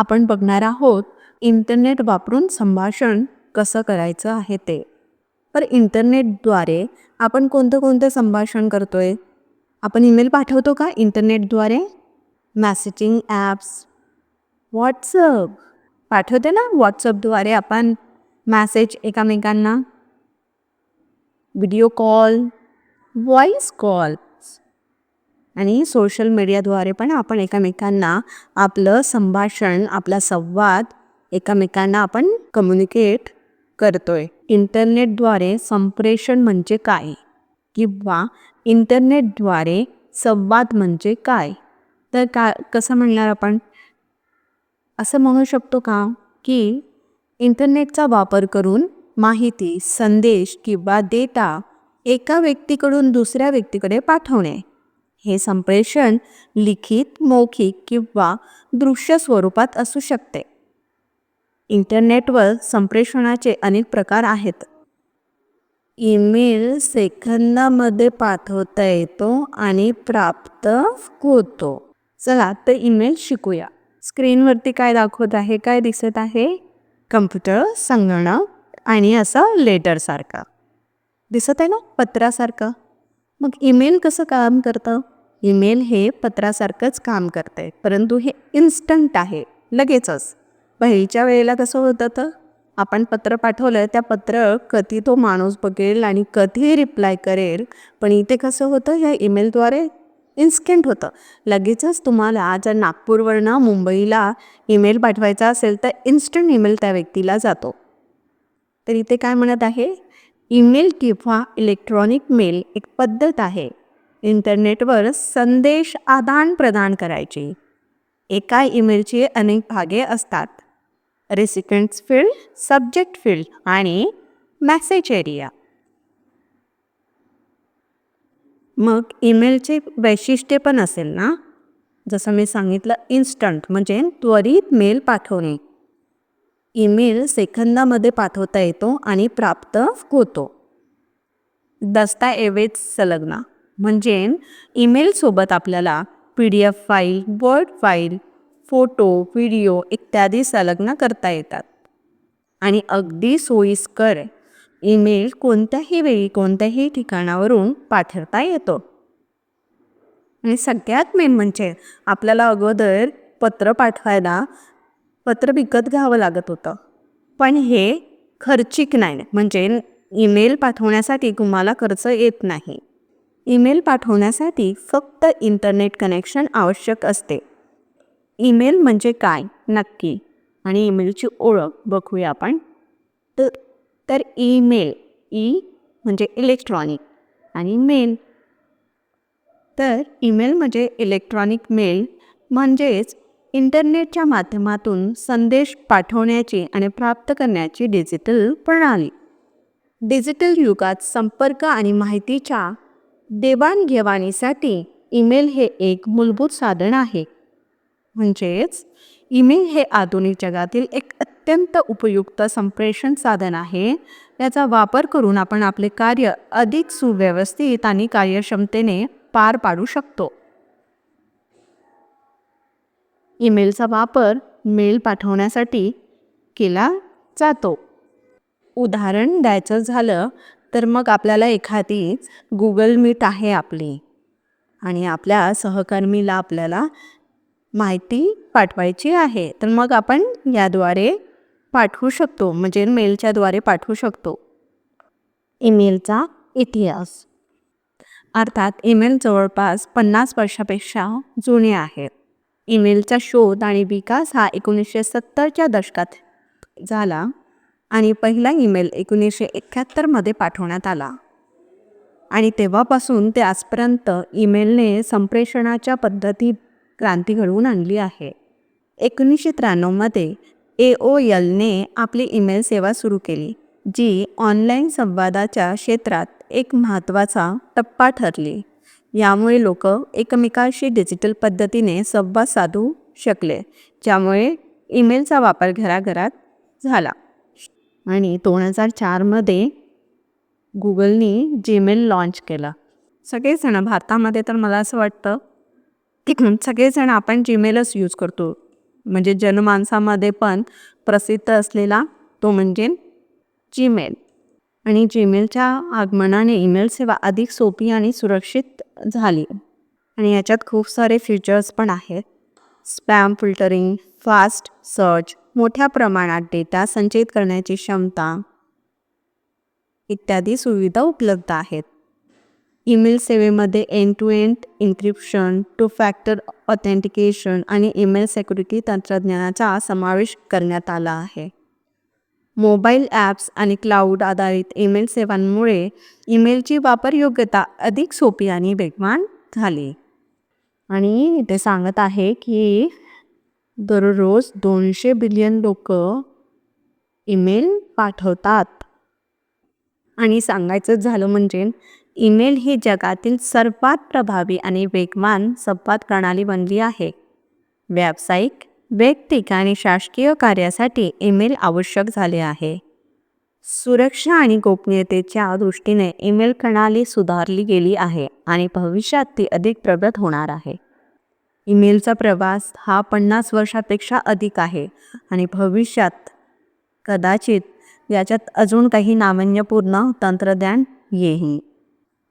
आपण बघणार आहोत इंटरनेट वापरून संभाषण कसं करायचं आहे ते. तर इंटरनेटद्वारे आपण कोणतं कोणतं संभाषण करतो आहे आपण ईमेल पाठवतो का इंटरनेटद्वारे? Messaging apps. व्हॉट्सअप. पाठवते ना व्हॉट्सअपद्वारे आपण मॅसेज एकामेकांना. Video call. Voice call. आणि सोशल मीडियाद्वारे पण आपण एकामेकांना आपलं संभाषण आपला संवाद एकामेकांना आपण कम्युनिकेट करतोय. इंटरनेटद्वारे संप्रेषण म्हणजे काय? किंवा इंटरनेटद्वारे संवाद म्हणजे काय? तर का कसं म्हणणार आपण? असं म्हणू शकतो का? की इंटरनेटचा वापर करून माहिती संदेश किंवा डेटा एका व्यक्तीकडून दुसऱ्या व्यक्तीकडे पाठवणे. हे संप्रेषण लिखित मौखिक किंवा दृश्य स्वरूपात असू शकते. इंटरनेटवर संप्रेषणाचे अनेक प्रकार आहेत. ईमेल सेकंदामध्ये पाठवता येतो आणि प्राप्त होतो. चला तर ईमेल शिकूया. स्क्रीनवरती काय दाखवत आहे काय दिसत आहे? कम्प्युटर संगणक आणि असं लेटरसारखं दिसत आहे ना पत्रासारखं? मग ईमेल कसं काम करतं? ईमेल हे पत्रासारखंच काम करते परंतु हे इन्स्टंट आहे लगेचच. पहिलीच्या वेळेला कसं होतं तर आपण पत्र पाठवलं त्या पत्र कधी तो माणूस बघेल आणि कधी रिप्लाय करेल पण इथे कसं होतं या ईमेलद्वारे इन्स्टंट होतं. लगेचच तुम्हाला जर नागपूरवरनं मुंबईला ईमेल पाठवायचा असेल तर इन्स्टंट ईमेल त्या व्यक्तीला जातो. तर इथे काय म्हणत आहे? ईमेल किंवा इलेक्ट्रॉनिक मेल एक पद्धत आहे. इंटरनेटवर संदेश आदान प्रदान एका ईमेलचे अनेक भागे असतात. रेसिपेंट्स फील्ड सब्जेक्ट फील्ड आणि मॅसेज एरिया मग ईमेलचे वैशिष्ट्य पण असेल ना? जसं मी सांगितलं इन्स्टंट म्हणजे त्वरित मेल पाठवणे. ईमेल सेकंदामध्ये पाठवता येतो आणि प्राप्त होतो. दस्ताऐवज संलग्न. म्हणजे ईमेलसोबत आपल्याला P D F file word file photo video इत्यादी संलग्न करता येतात. आणि अगदी सोयीस्कर ईमेल कोणत्याही वेळी कोणत्याही ठिकाणावरून पाठवता येतो. आणि सगळ्यात मेन म्हणजे आपल्याला अगोदर पत्र पाठवायला पत्र विकत घ्यावं लागत होतं. पण हे खर्चिक नाही म्हणजे ईमेल पाठवण्यासाठी तुम्हाला खर्च येत नाही. ईमेल पाठवण्यासाठी फक्त इंटरनेट कनेक्शन आवश्यक असते. ईमेल म्हणजे काय? नक्की. आणि ईमेलची ओळख बघूया आपण. तर तर ईमेल ई म्हणजे इलेक्ट्रॉनिक आणि मेल. तर ईमेल म्हणजे इलेक्ट्रॉनिक मेल म्हणजेच इंटरनेटच्या माध्यमातून संदेश पाठवण्याची आणि प्राप्त करण्याची डिजिटल प्रणाली. डिजिटल युगात संपर्क आणि माहितीच्या देवाणघेवाणीसाठी ईमेल हे एक मूलभूत साधन आहे. म्हणजेच ईमेल हे आधुनिक जगातील एक अत्यंत उपयुक्त संप्रेषण साधन आहे. याचा वापर करून आपण आपले कार्य अधिक सुव्यवस्थित आणि कार्यक्षमतेने पार पाडू शकतो. ईमेलचा वापर मेल पाठवण्यासाठी केला जातो. उदाहरण द्यायचं झालं तर मग आपल्याला एखादी गुगल मीट आहे आपली. आणि आपल्या सहकर्मीला आपल्याला माहिती पाठवायची आहे. तर मग आपण याद्वारे पाठवू शकतो. म्हणजे मेलच्याद्वारे पाठवू शकतो. ईमेलचा इतिहास. अर्थात ईमेल जवळपास पन्नास वर्षापेक्षा जुने आहेत ईमेलचा शोध आणि विकास हा एकोणीसशे सत्तरच्या दशकात झाला. आणि पहिला ईमेल एकोणीसशे एक्क्याहत्तरमध्ये पाठवण्यात आला. आणि तेव्हापासून ते आजपर्यंत ईमेलने संप्रेषणाच्या पद्धतीत क्रांती घडवून आणली आहे. एकोणीसशे त्र्याण्णवमध्ये ए ओ यलने आपली ईमेल सेवा सुरू केली जी ऑनलाईन संवादाच्या क्षेत्रात एक महत्त्वाचा टप्पा ठरली. यामुळे लोक एकमेकांशी डिजिटल पद्धतीने संवाद साधू शकले ज्यामुळे ईमेलचा वापर घराघरात झाला. आणि दोन हजार चारमध्ये गुगलनी जीमेल लॉन्च केलं. सगळेजण भारतामध्ये तर मला असं वाटतं की सगळेजण आपण जीमेलच यूज करतो. म्हणजे जनमानसामध्ये पण प्रसिद्ध असलेला तो म्हणजे जीमेल आणि जीमेलच्या आगमनाने ईमेल सेवा अधिक सोपी आणि सुरक्षित झाली. आणि याच्यात खूप सारे फीचर्स पण आहेत. स्पॅम फिल्टरिंग फास्ट सर्च मोठ्या प्रमाणात डेटा संचयित करण्याची क्षमता इत्यादी सुविधा उपलब्ध आहेत. ईमेल सेवेमध्ये end to end encryption two factor authentication आणि ईमेल सेक्युरिटी तंत्रज्ञानाचा समावेश करण्यात आला आहे. मोबाईल ॲप्स आणि क्लाउड आधारित ईमेल सेवांमुळे ईमेलची वापर योग्यता अधिक सोपी आणि वेगवान झाली. आणि इथे सांगत आहे की दररोज दोनशे बिलियन लोक ईमेल पाठवतात. आणि सांगायचं झालं म्हणजे ईमेल ही जगातील सर्वात प्रभावी आणि वेगवान संवाद प्रणाली बनली आहे. व्यावसायिक वैयक्तिक आणि शासकीय कार्यासाठी ईमेल आवश्यक झाले आहे. सुरक्षा आणि गोपनीयतेच्या दृष्टीने ईमेल प्रणाली सुधारली गेली आहे आणि भविष्यात ती अधिक प्रगत होणार आहे. ईमेलचा प्रवास हा पन्नास वर्षापेक्षा अधिक आहे आणि भविष्यात कदाचित याच्यात अजून काही नाविन्यपूर्ण तंत्रज्ञान येईल.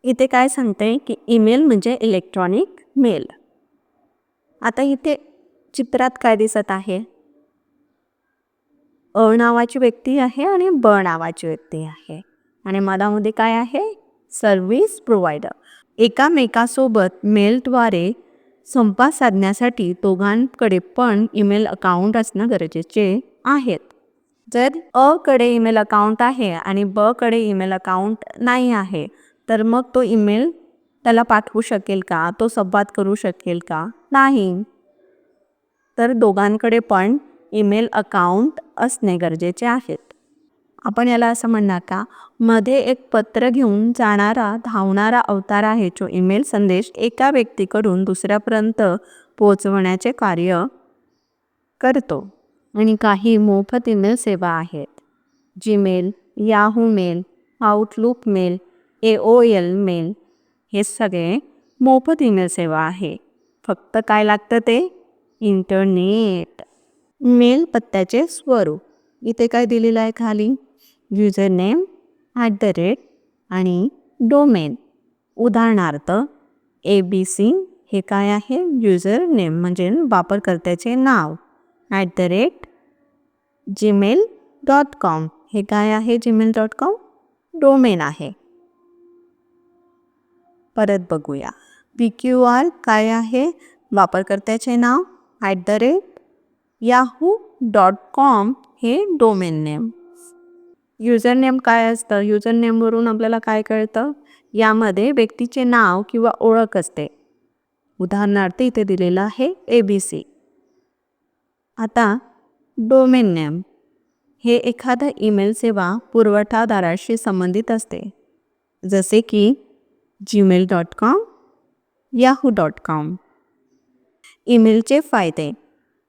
इथे काय सांगते की ईमेल म्हणजे इलेक्ट्रॉनिक मेल. आता इथे चित्रात काय दिसत आहे? अ नावाची व्यक्ती आहे आणि ब नावाची व्यक्ती आहे. आणि मधामध्ये काय आहे? Service provider. एकामेकासोबत मेलद्वारे संवाद साधण्यासाठी दोघांकडे पण ईमेल अकाउंट असणं गरजेचे आहेत जर अ कडे ईमेल अकाउंट आहे आणि ब कडे ईमेल अकाउंट नाही आहे तर मग तो ईमेल त्याला पाठवू शकेल का? तो संवाद करू शकेल का? नाही. तर दोघांकडे पण ईमेल अकाउंट असणे गरजेचे आहेत आपण याला असं म्हणणार का? मध्ये एक पत्र घेऊन जाणारा धावणारा अवतार आहे जो ईमेल संदेश एका व्यक्तीकडून दुसऱ्यापर्यंत पोहोचवण्याचे कार्य करतो. आणि काही मोफत ईमेल सेवा आहेत. Gmail Yahoo mail Outlook mail A O L mail हे सगळे मोफत ईमेल सेवा आहे. फक्त काय लागतं ते? इंटरनेट. मेल पत्त्याचे स्वरूप. इथे काय दिलेलं आहे खाली? User name at the rate आणि डोमेन उदाहरणार्थ ए बी सी हे काय आहे? युजर नेम म्हणजे वापरकर्त्याचे नाव. At the rate Gmail dot com हे काय आहे? जीमेल डॉट कॉम डोमेन आहे. परत बघूया. वी क्यू आर काय आहे? वापरकर्त्याचे नाव at the rate Yahoo dot com हे डोमेन नेम युजर नेम काय असतं? युजर नेमवरून आपल्याला काय कळतं? यामध्ये व्यक्तीचे नाव किंवा ओळख असते. उदाहरणार्थ इथे दिलेलं आहे ए बी सी आता डोमेन नेम. हे एखादा ईमेल सेवा पुरवठादाराशी संबंधित असते. जसे की Gmail dot com Yahoo dot com. ईमेलचे फायदे.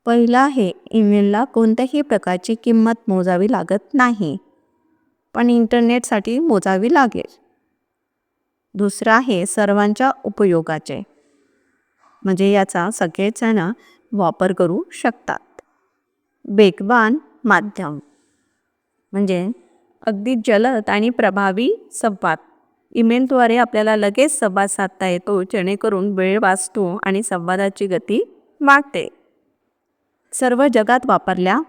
पहिला आहे ईमेलला कोणत्याही प्रकारची किंमत मोजावी लागत नाही. पण इंटरनेटसाठी मोजावी लागेल. दुसरं आहे सर्वांच्या उपयोगाचे. म्हणजे याचा सगळेजण वापर करू शकतात. वेगवान माध्यम. म्हणजे अगदी जलद आणि प्रभावी संवाद. ईमेलद्वारे आपल्याला लगेच संवाद साधता येतो जेणेकरून वेळ वाचतो आणि संवादाची गती वाढते. सर्व जगात वापरल्या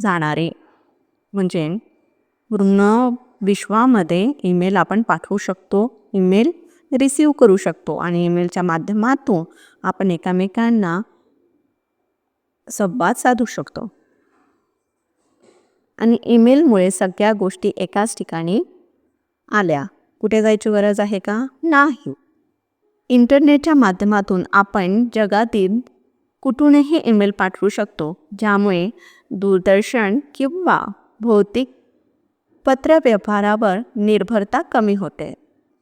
जाणारे. म्हणजे पूर्ण विश्वामध्ये ईमेल आपण पाठवू शकतो. ईमेल रिसीव करू शकतो आणि ईमेलच्या माध्यमातून आपण एकामेकांना संवाद साधू शकतो. आणि ईमेलमुळे सगळ्या गोष्टी एकाच ठिकाणी आल्या. कुठे जायची गरज आहे का? नाही. इंटरनेटच्या माध्यमातून आपण जगातील कुठूनही ईमेल पाठवू शकतो. ज्यामुळे दूरदर्शन किंवा भौतिक पत्रव्यवहारावर निर्भरता कमी होते.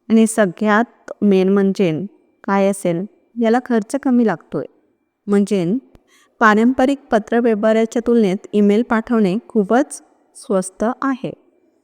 आणि सगळ्यात मेन म्हणजे काय असेल? याला खर्च कमी लागतोय. म्हणजे पारंपरिक पत्रव्यवहाराच्या तुलनेत ईमेल पाठवणे खूपच स्वस्त आहे.